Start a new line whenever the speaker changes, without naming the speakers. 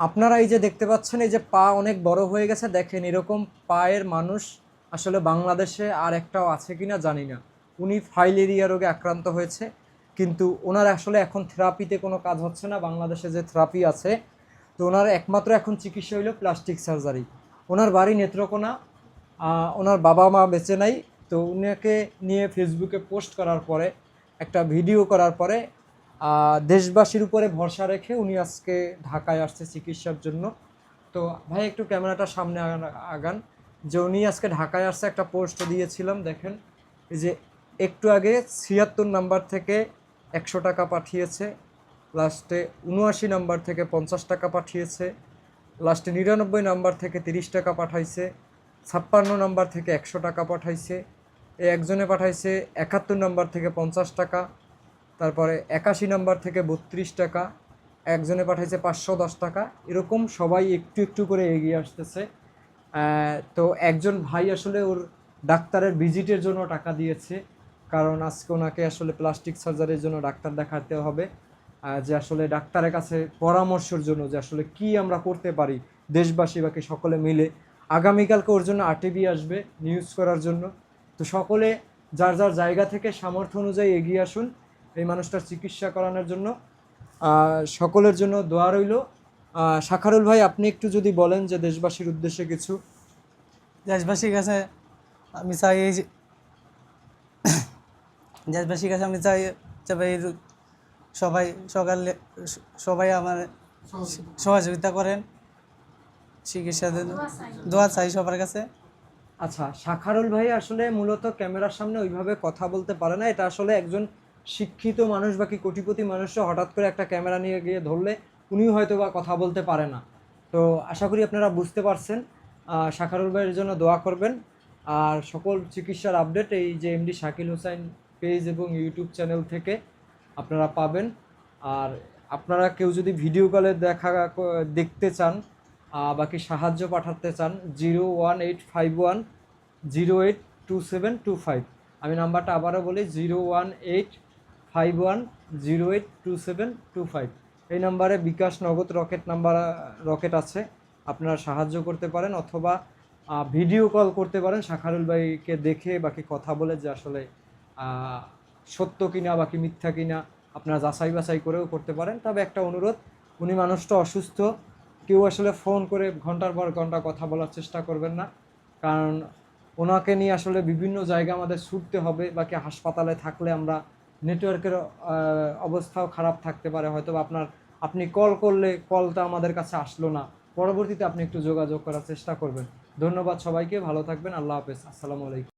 আপনারা এই যে দেখতে পাচ্ছেন, এই যে পা অনেক বড় হয়ে গেছে, দেখেন এরকম পায়ের মানুষ আসলে বাংলাদেশে আর একটাও আছে কি না জানি না। উনি ফাইলেরিয়া রোগে আক্রান্ত হয়েছে, কিন্তু ওনার আসলে এখন থেরাপিতে কোনো কাজ হচ্ছে না, বাংলাদেশে যে থেরাপি আছে, তো ওনার একমাত্র এখন চিকিৎসা হইল প্লাস্টিক সার্জারি। ওনার বাড়ি নেত্রকোনা ওনার বাবা মা বেঁচে নাই, তো উনাকে নিয়ে ফেসবুকে পোস্ট করার পরে, একটা ভিডিও করার পরে দেশবাসীর উপরে ভরসা রেখে উনি আজকে ঢাকায় আসছে চিকিৎসার জন্য। তো ভাই, একটু ক্যামেরাটা সামনে আগান যে উনি আজকে ঢাকায় আসছে, একটা পোস্ট দিয়েছিলাম, দেখেন। এই যে একটু আগে ছিয়াত্তর নাম্বার থেকে একশো টাকা পাঠিয়েছে, লাস্টে উনআশি নাম্বার থেকে পঞ্চাশ টাকা পাঠিয়েছে, লাস্টে নিরানব্বই নাম্বার থেকে তিরিশ টাকা পাঠাইছে, ছাপ্পান্ন নাম্বার থেকে একশো টাকা পাঠাইছে একজনে পাঠাইছে একাত্তর নাম্বার থেকে পঞ্চাশ টাকা তারপরে একাশি নাম্বার থেকে বত্রিশ টাকা, একজনে পাঠাইছে পাঁচশো দশ টাকা। এরকম সবাই একটু একটু করে এগিয়ে আসতেছে। তো একজন ভাই আসলে ওর ডাক্তারের ভিজিটের জন্য টাকা দিয়েছে, কারণ আজকে ওনাকে আসলে প্লাস্টিক সার্জারির জন্য ডাক্তার দেখাতে হবে। যে আসলে ডাক্তারের কাছে পরামর্শের জন্য যে আসলে কি আমরা করতে পারি, দেশবাসী বাকি সকলে মিলে। আগামীকালকে ওর জন্য আরটিভি আসবে নিউজ করার জন্য। তো সকলে যার যার জায়গা থেকে সামর্থ্য অনুযায়ী এগিয়ে আসুন। এই মানুষটার চিকিৎসা করানোর জন্য সকলের জন্য দোয়া রইল। শাখারুল ভাই আপনি একটু যদি বলেন যে দেশবাসীর উদ্দেশ্যে কিছু।
দেশবাসীর কাছে আমি চাই এই যে- দেশবাসীর কাছে আমি চাই ভাই সবাই সকালে সবাই আমার সহযোগিতা করেন চিকিৎসা দেন। দোয়া চাই সবার কাছে।
আচ্ছা শাখারুল ভাই আসলে মূলত ক্যামেরার সামনে ওইভাবে কথা বলতে পারে না। এটা আসলে একজন শিক্ষিত মানুষ বা কি কোটিপতি মানুষও হঠাৎ করে একটা ক্যামেরা নিয়ে গিয়ে ধরলে, উনিও হয়তো বা কথা বলতে পারে না। তো আশা করি আপনারা বুঝতে পারছেন। শাখারুল ভাইয়ের জন্য দোয়া করবেন। আর সকল চিকিৎসার আপডেট এই যে এমডি শাকিল হোসাইন পেজ এবং ইউটিউব চ্যানেল থেকে আপনারা পাবেন। আর আপনারা কেউ যদি ভিডিও কলে দেখা দেখতে চান বাকি সাহায্য পাঠাতে চান zero one eight five one zero eight two seven two five আমি নাম্বারটা আবারও বলি zero one eight five one zero eight two seven two five এই নাম্বারে বিকাশ নগদ রকেট নাম্বার, রকেট আছে। আপনারা সাহায্য করতে পারেন অথবা ভিডিও কল করতে পারেন শাখারুল ভাইকে দেখে বাকি কথা বলে যে আসলে সত্য কিনা বাকি মিথ্যা কিনা আপনারা যাচাই বাছাই করেও করতে পারেন। তবে একটা অনুরোধ, উনি মানুষটা অসুস্থ, কেউ আসলে ফোন করে ঘণ্টার পর ঘণ্টা কথা বলার চেষ্টা করবেন না। কারণ ওনাকে নিয়ে আসলে বিভিন্ন জায়গা আমাদের ছুটতে হবে বাকি হাসপাতালে থাকলে আমরা নেটওয়ার্কের অবস্থাও খারাপ থাকতে পারে, হয়তো আপনার, আপনি কল করলে কলটা আমাদের কাছে আসলো না। পরবর্তীতে আপনি একটু যোগাযোগ করার চেষ্টা করবেন। ধন্যবাদ সবাইকে, ভালো থাকবেন, আল্লাহ হাফেজ, আসসালামু আলাইকুম।